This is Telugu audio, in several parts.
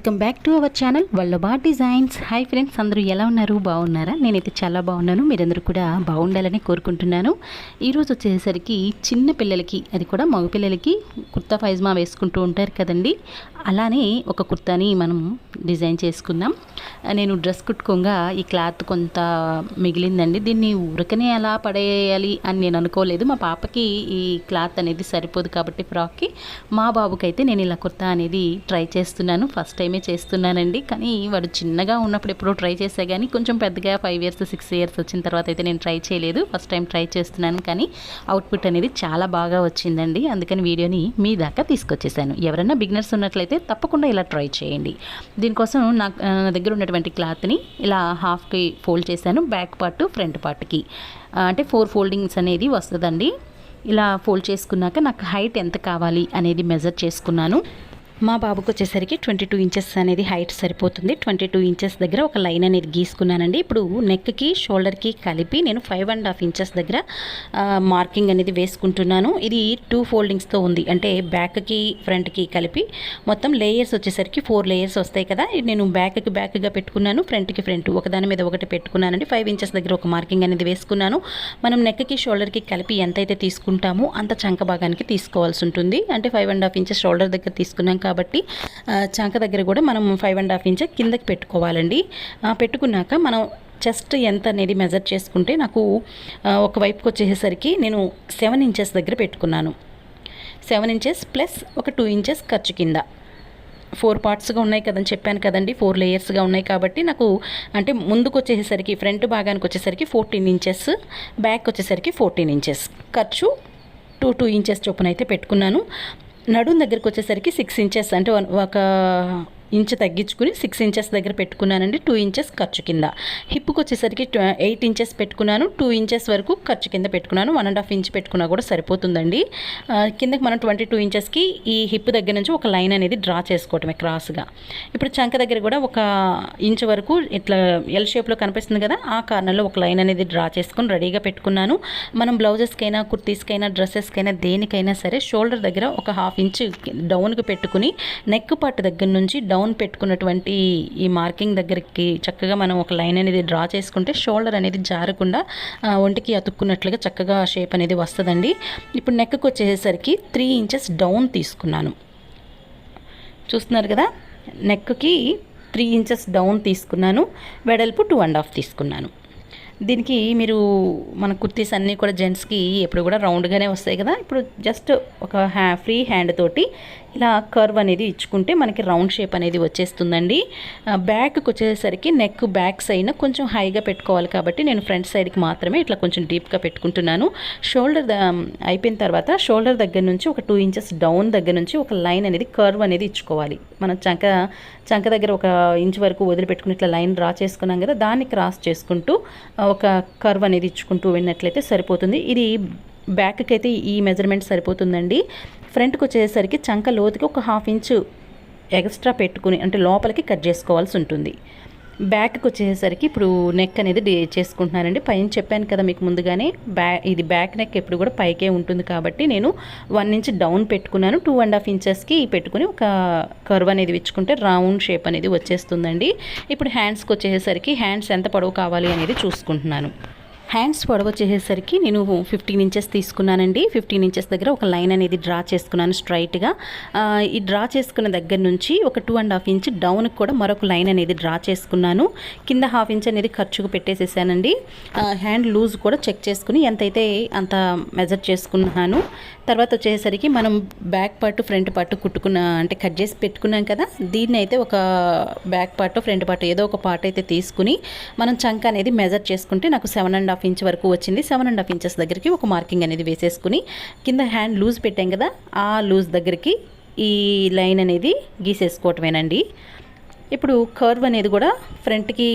Welcome back to our channel Vallabha designs. Hi friends అందరూ ఎలా ఉన్నారు? బాగున్నారా? నేనైతే చాలా బాగున్నాను. మీరందరూ కూడా బాగుండాలని కోరుకుంటున్నాను. ఈరోజు వచ్చేసరికి చిన్న పిల్లలకి అది కూడా మగ పిల్లలకి కుర్తా పైజమా వేసుకుంటూ ఉంటారు కదండి. అలానే ఒక కుర్తాని మనం డిజైన్ చేసుకుందాం. నేను డ్రెస్ కుట్టుకోగా ఈ క్లాత్ కొంత మిగిలిందండి. దీన్ని ఉరకనే అలా పడేయాలి అని నేను అనుకోలేదు. మా పాపకి ఈ క్లాత్ అనేది సరిపోదు కాబట్టి ఫ్రాక్కి. మా బాబుకైతే నేను ఇలా కుర్తా అనేది ట్రై చేస్తున్నాను. ఫస్ట్ టైమే చేస్తున్నానండి. కానీ వాడు చిన్నగా ఉన్నప్పుడు ఎప్పుడో ట్రై చేసా కానీ కొంచెం పెద్దగా ఫైవ్ ఇయర్స్ సిక్స్ ఇయర్స్ వచ్చిన తర్వాత అయితే నేను ట్రై చేయలేదు. ఫస్ట్ టైం ట్రై చేస్తున్నాను కానీ అవుట్పుట్ అనేది చాలా బాగా వచ్చిందండి. అందుకని వీడియోని మీ దాకా తీసుకొచ్చేసాను. ఎవరైనా బిగినర్స్ ఉన్నట్లయితే తప్పకుండా ఇలా ట్రై చేయండి. దీనికోసం నాకు నా దగ్గర ఉన్నటువంటి క్లాత్ని ఇలా హాఫ్కి ఫోల్డ్ చేశాను బ్యాక్ పార్ట్ ఫ్రంట్ పార్ట్కి. అంటే ఫోర్ ఫోల్డింగ్స్ అనేది వస్తుందండి. ఇలా ఫోల్డ్ చేసుకున్నాక నాకు హైట్ ఎంత కావాలి అనేది మెజర్ చేసుకున్నాను. మా బాబుకి వచ్చేసరికి ట్వంటీ టూ ఇంచెస్ అనేది హైట్ సరిపోతుంది. ట్వంటీ టూ ఇంచెస్ దగ్గర ఒక లైన్ అనేది గీసుకున్నానండి. ఇప్పుడు నెక్కి షోల్డర్కి కలిపి నేను ఫైవ్ అండ్ హాఫ్ ఇంచెస్ దగ్గర మార్కింగ్ అనేది వేసుకుంటున్నాను. ఇది టూ ఫోల్డింగ్స్తో ఉంది. అంటే బ్యాక్కి ఫ్రంట్కి కలిపి మొత్తం లేయర్స్ వచ్చేసరికి ఫోర్ లేయర్స్ వస్తాయి కదా. నేను బ్యాక్కి బ్యాక్గా పెట్టుకున్నాను ఫ్రంట్కి ఫ్రంట్ ఒకదాని మీద ఒకటి పెట్టుకున్నానండి. ఫైవ్ ఇంచెస్ దగ్గర ఒక మార్కింగ్ అనేది వేసుకున్నాను. మనం నెక్కి షోల్డర్కి కలిపి ఎంతైతే తీసుకుంటామో అంత చంక భాగానికి తీసుకోవాల్సి ఉంటుంది. అంటే five and half inches shoulder దగ్గర తీసుకున్నాం కాబట్టి చాక దగ్గర కూడా మనం ఫైవ్ అండ్ హాఫ్ ఇంచ్ కిందకి పెట్టుకోవాలండి. పెట్టుకున్నాక మనం చెస్ట్ ఎంత అనేది మెజర్ చేసుకుంటే నాకు ఒకవైపుకి ఒక వైపుకి వచ్చేసరికి నేను సెవెన్ ఇంచెస్ దగ్గర పెట్టుకున్నాను. సెవెన్ ఇంచెస్ ప్లస్ ఒక టూ ఇంచెస్ ఖర్చు కింద. ఫోర్ పార్ట్స్గా ఉన్నాయి కదని చెప్పాను కదండి. ఫోర్ లేయర్స్గా ఉన్నాయి కాబట్టి నాకు అంటే ముందుకు వచ్చేసరికి ఫ్రంట్ భాగానికి వచ్చేసరికి ఫోర్టీన్ ఇంచెస్ బ్యాక్ వచ్చేసరికి ఫోర్టీన్ ఇంచెస్ ఖర్చు టూ టూ ఇంచెస్ చొప్పున అయితే పెట్టుకున్నాను. నడుం దగ్గరికి వచ్చేసరికి సిక్స్ ఇంచెస్ అంటే వన్- ఒక ఇంచ్ తగ్గించుకుని సిక్స్ ఇంచెస్ దగ్గర పెట్టుకున్నానండి టూ ఇంచెస్ ఖర్చు కింద. హిప్కి వచ్చేసరికి ఎయిట్ ఇంచెస్ పెట్టుకున్నాను టూ ఇంచెస్ వరకు ఖర్చు కింద పెట్టుకున్నాను వన్ అండ్ హాఫ్ ఇంచ్ పెట్టుకున్నా కూడా సరిపోతుందండి. కిందకి మనం ట్వంటీ టూ ఇంచెస్కి ఈ హిప్ దగ్గర నుంచి ఒక లైన్ అనేది డ్రా చేసుకోవటమే క్రాస్గా ఇప్పుడు చంక దగ్గర కూడా ఒక ఇంచ్ వరకు ఇట్లా ఎల్ షేప్లో కనిపిస్తుంది కదా ఆ కార్నర్లో ఒక లైన్ అనేది డ్రా చేసుకొని రెడీగా పెట్టుకున్నాను. మనం బ్లౌజెస్కైనా కుర్తీస్కైనా డ్రెస్సెస్కైనా దేనికైనా సరే షోల్డర్ దగ్గర ఒక హాఫ్ ఇంచ్ డౌన్కి పెట్టుకుని నెక్ పార్ట్ దగ్గర నుంచి డౌన్ డౌన్ పెట్టుకున్నటువంటి ఈ మార్కింగ్ దగ్గరికి చక్కగా మనం ఒక లైన్ అనేది డ్రా చేసుకుంటే షోల్డర్ అనేది జారకుండా ఒంటికి అతుక్కున్నట్లుగా చక్కగా షేప్ అనేది వస్తుందండి. ఇప్పుడు నెక్కి వచ్చేసరికి త్రీ ఇంచెస్ డౌన్ తీసుకున్నాను. చూస్తున్నారు కదా? నెక్కి త్రీ ఇంచెస్ డౌన్ తీసుకున్నాను. వెడల్పు టూ అండ్ హాఫ్ తీసుకున్నాను. దీనికి మీరు మన కుర్తీస్ అన్నీ కూడా జెంట్స్కి ఎప్పుడు కూడా రౌండ్గానే వస్తాయి కదా? ఇప్పుడు జస్ట్ ఒక హ్యా ఫ్రీ హ్యాండ్ తోటి ఇలా కర్వ్ అనేది ఇచ్చుకుంటే మనకి రౌండ్ షేప్ అనేది వచ్చేస్తుందండి. బ్యాక్కి వచ్చేసరికి నెక్ బ్యాక్ సైడ్ కొంచెం హైగా పెట్టుకోవాలి కాబట్టి నేను ఫ్రంట్ సైడ్కి మాత్రమే ఇట్లా కొంచెం డీప్గా పెట్టుకుంటున్నాను. షోల్డర్ అయిపోయిన తర్వాత షోల్డర్ దగ్గర నుంచి ఒక టూ ఇంచెస్ డౌన్ దగ్గర నుంచి ఒక లైన్ అనేది కర్వ్ అనేది ఇచ్చుకోవాలి. మనం చంక చంక దగ్గర ఒక ఇంచ్ వరకు వదిలిపెట్టుకుని ఇట్లా లైన్ డ్రా చేసుకున్నాం కదా దాన్ని క్రాస్ చేసుకుంటూ ఒక కర్వ్ అనేది ఇచ్చుకుంటూ వెళ్ళినట్లయితే సరిపోతుంది. ఇది బ్యాక్కి అయితే ఈ మెజర్మెంట్ సరిపోతుందండి. ఫ్రంట్కి వచ్చేసరికి చంక లోతుకి ఒక హాఫ్ ఇంచు ఎక్స్ట్రా పెట్టుకుని అంటే లోపలికి కట్ చేసుకోవాల్సి ఉంటుంది. బ్యాక్కి వచ్చేసరికి ఇప్పుడు నెక్ అనేది డి చేసుకుంటున్నానండి. పైన చెప్పాను కదా మీకు ముందుగానే బ్యా ఇది బ్యాక్ నెక్ ఎప్పుడు కూడా పైకే ఉంటుంది కాబట్టి నేను వన్ ఇంచ్ డౌన్ పెట్టుకున్నాను. టూ అండ్ హాఫ్ ఇంచెస్కి పెట్టుకుని ఒక కర్వ్ అనేది ఇచ్చుకుంటే రౌండ్ షేప్ అనేది వచ్చేస్తుందండి. ఇప్పుడు హ్యాండ్స్కి వచ్చేసరికి హ్యాండ్స్ ఎంత పొడవు కావాలి అనేది చూసుకుంటున్నాను. హ్యాండ్స్ పొడవు వచ్చేసరికి నేను ఫిఫ్టీన్ ఇంచెస్ తీసుకున్నానండి. ఫిఫ్టీన్ ఇంచెస్ దగ్గర ఒక లైన్ అనేది డ్రా చేసుకున్నాను స్ట్రైట్గా. ఈ డ్రా చేసుకున్న దగ్గర నుంచి ఒక టూ అండ్ హాఫ్ ఇంచ్ డౌన్కి కూడా మరొక లైన్ అనేది డ్రా చేసుకున్నాను. కింద హాఫ్ ఇంచ్ అనేది ఖర్చుకు పెట్టేసేసానండి. హ్యాండ్ లూజ్ కూడా చెక్ చేసుకుని ఎంతైతే అంత మెజర్ చేసుకున్నాను. తర్వాత వచ్చేసరికి మనం బ్యాక్ పార్ట్ ఫ్రంట్ పార్ట్ కుట్టుకున్న అంటే కట్ చేసి పెట్టుకున్నాం కదా దీన్ని అయితే ఒక బ్యాక్ పార్ట్ ఫ్రంట్ పార్ట్ ఏదో ఒక పార్ట్ అయితే తీసుకుని మనం చంక అనేది మెజర్ చేసుకుంటే నాకు సెవెన్ అండ్ హాఫ్ ఇంచ్ వరకు వచ్చింది. సెవెన్ అండ్ హాఫ్ ఇంచెస్ దగ్గరికి ఒక మార్కింగ్ అనేది వేసేసుకుని కింద హ్యాండ్ లూజ్ పెట్టాం కదా ఆ లూజ్ దగ్గరికి ఈ లైన్ అనేది గీసేసుకోవటమేనండి. ఇప్పుడు కర్వ్ అనేది కూడా ఫ్రంట్కి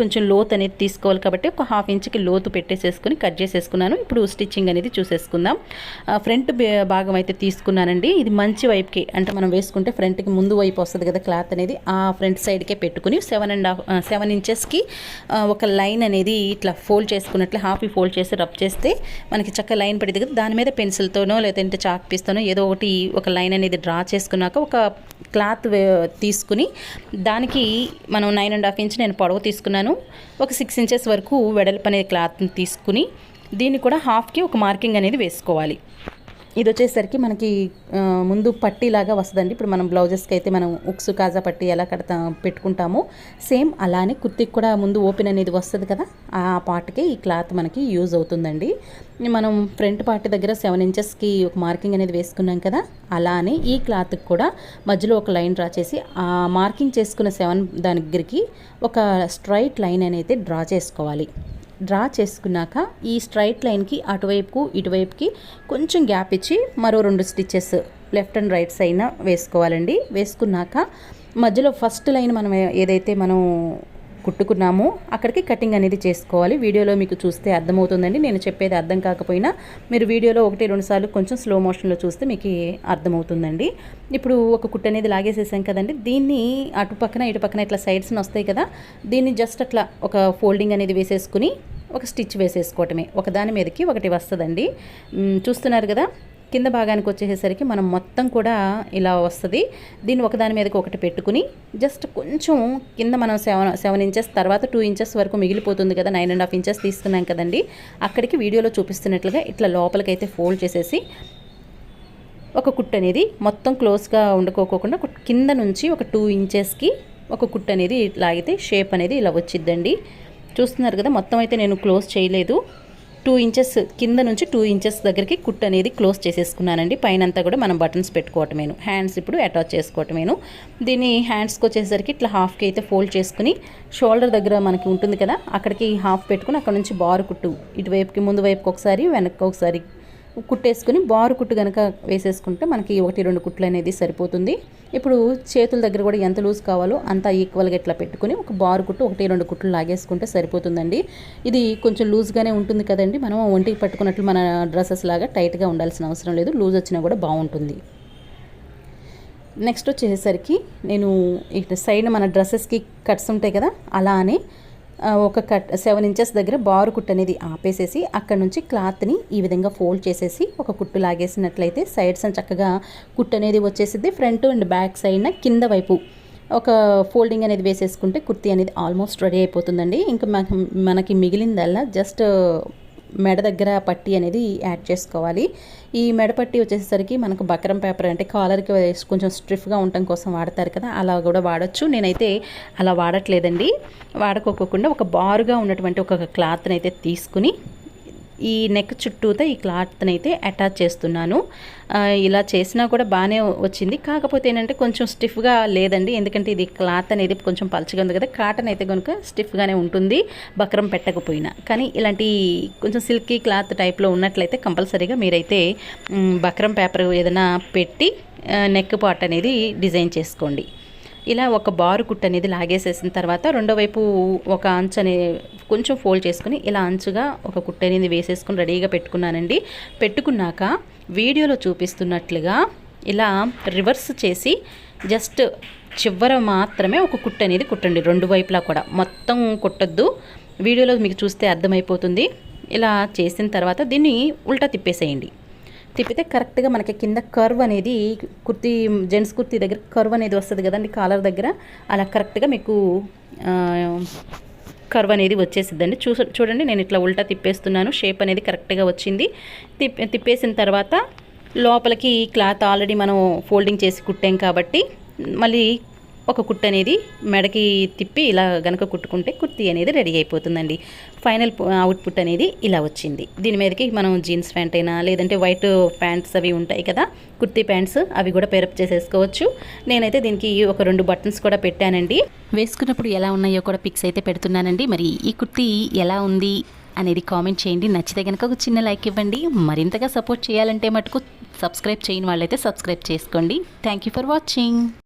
కొంచెం లోతు అనేది తీసుకోవాలి కాబట్టి ఒక హాఫ్ ఇంచ్కి లోతు పెట్టేసేసుకుని కట్ చేసేసుకున్నాను. ఇప్పుడు స్టిచ్చింగ్ అనేది చూసేసుకుందాం. ఫ్రంట్ భాగం అయితే తీసుకున్నానండి. ఇది మంచి వైపుకి అంటే మనం వేసుకుంటే ఫ్రంట్కి ముందు వైపు వస్తుంది కదా క్లాత్ అనేది ఆ ఫ్రంట్ సైడ్కే పెట్టుకుని సెవెన్ అండ్ హాఫ్ సెవెన్ ఇంచెస్కి ఒక లైన్ అనేది ఇట్లా ఫోల్డ్ చేసుకున్నట్లు హాఫ్ ఫోల్డ్ చేసి రబ్ చేస్తే మనకి చక్క లైన్ పడింది కదా. దాని మీద పెన్సిల్తోనో లేదంటే చాక్ పీస్తోనో ఏదో ఒకటి ఒక లైన్ అనేది డ్రా చేసుకున్నాక ఒక క్లాత్ తీసుకుని దానికి మనం నైన్ అండ్ హాఫ్ ఇంచ్ నేను పొడవు తీసుకున్నాను. ఒక సిక్స్ ఇంచెస్ వరకు వెడల్పు అనే క్లాత్ని తీసుకుని దీన్ని కూడా హాఫ్కి ఒక మార్కింగ్ అనేది వేసుకోవాలి. ఇది వచ్చేసరికి మనకి ముందు పట్టీలాగా వస్తుందండి. ఇప్పుడు మనం బ్లౌజెస్కి అయితే మనం ఉక్సు కాజా పట్టీ ఎలా కడతా పెట్టుకుంటామో సేమ్ అలానే కుర్తికి కూడా ముందు ఓపెన్ అనేది వస్తుంది కదా ఆ పార్ట్కే ఈ క్లాత్ మనకి యూజ్ అవుతుందండి. మనం ఫ్రంట్ పార్ట్ దగ్గర సెవెన్ ఇంచెస్కి ఒక మార్కింగ్ అనేది వేసుకున్నాం కదా అలానే ఈ క్లాత్కి కూడా మధ్యలో ఒక లైన్ డ్రా చేసి ఆ మార్కింగ్ చేసుకున్న సెవెన్ దాని దగ్గరికి ఒక స్ట్రైట్ లైన్ అనేది డ్రా చేసుకోవాలి. డ్రా చేసుకున్నాక ఈ స్ట్రైట్ లైన్కి అటువైపుకు ఇటువైపుకి కొంచెం గ్యాప్ ఇచ్చి మరో రెండు స్టిచ్చెస్ లెఫ్ట్ అండ్ రైట్ సైడ్న వేసుకోవాలండి. వేసుకున్నాక మధ్యలో ఫస్ట్ లైన్ మనం ఏదైతే మనం కుట్టుకున్నామో. అక్కడికి కటింగ్ అనేది చేసుకోవాలి. వీడియోలో మీకు చూస్తే అర్థమవుతుందండి. నేను చెప్పేది అర్థం కాకపోయినా మీరు వీడియోలో ఒకటి రెండు సార్లు కొంచెం స్లో మోషన్లో చూస్తే మీకు అర్థమవుతుందండి. ఇప్పుడు ఒక కుట్టు అనేది లాగేసేసాం కదండి. దీన్ని అటు పక్కన ఇటు పక్కన ఇట్లా సైడ్స్ని వస్తాయి కదా దీన్ని జస్ట్ అట్లా ఒక ఫోల్డింగ్ అనేది వేసేసుకుని ఒక స్టిచ్ వేసేసుకోవటమే. ఒకదాని మీదకి ఒకటి వస్తుందండి. చూస్తున్నారు కదా? కింద భాగానికి వచ్చేసరికి మనం మొత్తం కూడా ఇలా వస్తుంది. దీన్ని ఒకదాని మీదకి ఒకటి పెట్టుకుని జస్ట్ కొంచెం కింద మనం సెవెన్ సెవెన్ ఇంచెస్ తర్వాత టూ ఇంచెస్ వరకు మిగిలిపోతుంది కదా నైన్ అండ్ హాఫ్ ఇంచెస్ తీసుకున్నాం కదండి. అక్కడికి వీడియోలో చూపిస్తున్నట్లుగా ఇట్లా లోపలికైతే ఫోల్డ్ చేసేసి ఒక కుట్ అనేది మొత్తం క్లోజ్గా ఉండుకోకుండా కింద నుంచి ఒక టూ ఇంచెస్కి ఒక కుట్ అనేది లాగితే షేప్ అనేది ఇలా వచ్చిద్దండి. చూస్తున్నారు కదా మొత్తం అయితే నేను క్లోజ్ చేయలేదు. టూ ఇంచెస్ కింద నుంచి టూ ఇంచెస్ దగ్గరికి కుట్టు అనేది క్లోజ్ చేసేసుకున్నానండి. పైన అంతా కూడా మనం బటన్స్ పెట్టుకోవటమేను. హ్యాండ్స్ ఇప్పుడు అటాచ్ చేసుకోవటమేను. దీన్ని హ్యాండ్స్కి వచ్చేసరికి ఇట్లా హాఫ్కి అయితే ఫోల్డ్ చేసుకుని షోల్డర్ దగ్గర మనకి ఉంటుంది కదా అక్కడికి హాఫ్ పెట్టుకుని అక్కడ నుంచి బారు కుట్టు. ఇటువైపుకి ముందు వైపుకి ఒకసారి వెనక్కి ఒకసారి కుట్టేసుకుని బారు కుట్టు కనుక వేసేసుకుంటే మనకి ఒకటి రెండు కుట్లు అనేది సరిపోతుంది. ఇప్పుడు చేతుల దగ్గర కూడా ఎంత లూజ్ కావాలో అంత ఈక్వల్గా ఇట్లా పెట్టుకుని ఒక బారు కుట్టు ఒకటి రెండు కుట్లు లాగేసుకుంటే సరిపోతుందండి. ఇది కొంచెం లూజ్గానే ఉంటుంది కదండి. మనం ఒంటికి పట్టుకున్నట్లు మన డ్రెస్సెస్ లాగా టైట్గా ఉండాల్సిన అవసరం లేదు. లూజ్ వచ్చినా కూడా బాగుంటుంది. నెక్స్ట్ వచ్చేసరికి నేను ఇటు సైడ్ మన డ్రెస్సెస్కి కట్స్ ఉంటాయి కదా అలానే ఒక కట్ సెవెన్ ఇంచెస్ దగ్గర బారు కుట్ అనేది ఆపేసేసి అక్కడ నుంచి క్లాత్ని ఈ విధంగా ఫోల్డ్ చేసేసి ఒక కుట్టు లాగేసినట్లయితే సైడ్స్ అని చక్కగా కుట్ అనేది వచ్చేసింది ఫ్రంట్ అండ్ బ్యాక్ సైడ్న కింద వైపు ఒక ఫోల్డింగ్ అనేది వేసేసుకుంటే కుర్తీ అనేది ఆల్మోస్ట్ రెడీ అయిపోతుందండి. ఇంకా మనకి మిగిలిందల్లా జస్ట్ మెడ దగ్గర పట్టి అనేది యాడ్ చేసుకోవాలి. ఈ మెడ పట్టి వచ్చేసరికి మనకు బకరం పేపర్ అంటే కాలర్కి వేసి కొంచెం స్ట్రిఫ్గా ఉండటం కోసం వాడతారు కదా అలా కూడా వాడచ్చు. నేనైతే అలా వాడట్లేదండి. వాడుకోకుండా ఒక బారుగా ఉన్నటువంటి ఒక క్లాత్ని అయితే తీసుకుని ఈ నెక్ చుట్టూతో ఈ క్లాత్ని అయితే అటాచ్ చేస్తున్నాను ఇలా చేసినా కూడా బాగానే వచ్చింది. కాకపోతే ఏంటంటే కొంచెం స్టిఫ్గా లేదండి. ఎందుకంటే ఇది క్లాత్ అనేది కొంచెం పలచగా ఉంది కదా కాటన్ అయితే కనుక స్టిఫ్గానే ఉంటుంది బక్రం పెట్టకపోయినా. కానీ ఇలాంటి కొంచెం సిల్కీ క్లాత్ టైప్లో ఉన్నట్లయితే కంపల్సరీగా మీరైతే బక్రం పేపర్ ఏదైనా పెట్టి నెక్ పాట్ అనేది డిజైన్ చేసుకోండి. ఇలా ఒక బారు కుట్ అనేది లాగేసేసిన తర్వాత రెండో వైపు ఒక అంచనే అనే కొంచెం ఫోల్డ్ చేసుకుని ఇలా అంచుగా ఒక కుట్ట అనేది వేసేసుకుని రెడీగా పెట్టుకున్నానండి. పెట్టుకున్నాక వీడియోలో చూపిస్తున్నట్లుగా ఇలా రివర్స్ చేసి జస్ట్ చివర మాత్రమే ఒక కుట్ట అనేది కుట్టండి. రెండు వైపులా కూడా. మొత్తం కుట్టద్దు. వీడియోలో మీకు చూస్తే అర్థమైపోతుంది. ఇలా చేసిన తర్వాత దీన్ని ఉల్టా తిప్పేసేయండి. తిప్పితే కరెక్ట్గా మనకి కింద కర్వ్ అనేది కుర్తీ జెంట్స్ కుర్తీ దగ్గర కర్వ్ అనేది వస్తుంది కదండి కాలర్ దగ్గర. అలా కరెక్ట్గా మీకు కర్వ్ అనేది వచ్చేసిద్దండి. చూ చూడండి నేను ఇట్లా ఉల్టా తిప్పేస్తున్నాను. షేప్ అనేది కరెక్ట్గా వచ్చింది. తిప్ తిప్పేసిన తర్వాత లోపలికి క్లాత్ ఆల్రెడీ మనం ఫోల్డింగ్ చేసి కుట్టాం కాబట్టి మళ్ళీ ఒక కుట్టు అనేది మెడకి తిప్పి ఇలా గనక కుట్టుకుంటే కుర్తి అనేది రెడీ అయిపోతుందండి. ఫైనల్ అవుట్పుట్ అనేది ఇలా వచ్చింది. దీని మీదకి మనం జీన్స్ ప్యాంట్ అయినా లేదంటే వైట్ ప్యాంట్స్ అవి ఉంటాయి కదా కుర్తీ ప్యాంట్స్ అవి కూడా పేరప్ చేసేసుకోవచ్చు. నేనైతే దీనికి ఒక రెండు బటన్స్ కూడా పెట్టానండి. వేసుకున్నప్పుడు ఎలా ఉన్నాయో కూడా పిక్స్ అయితే పెడుతున్నానండి. మరి ఈ కుర్తీ ఎలా ఉంది అనేది కామెంట్ చేయండి. నచ్చితే కనుక ఒక చిన్న లైక్ ఇవ్వండి. మరింతగా సపోర్ట్ చేయాలంటే మటుకు సబ్స్క్రైబ్ చేయని వాళ్ళైతే సబ్స్క్రైబ్ చేసుకోండి. Thank you for watching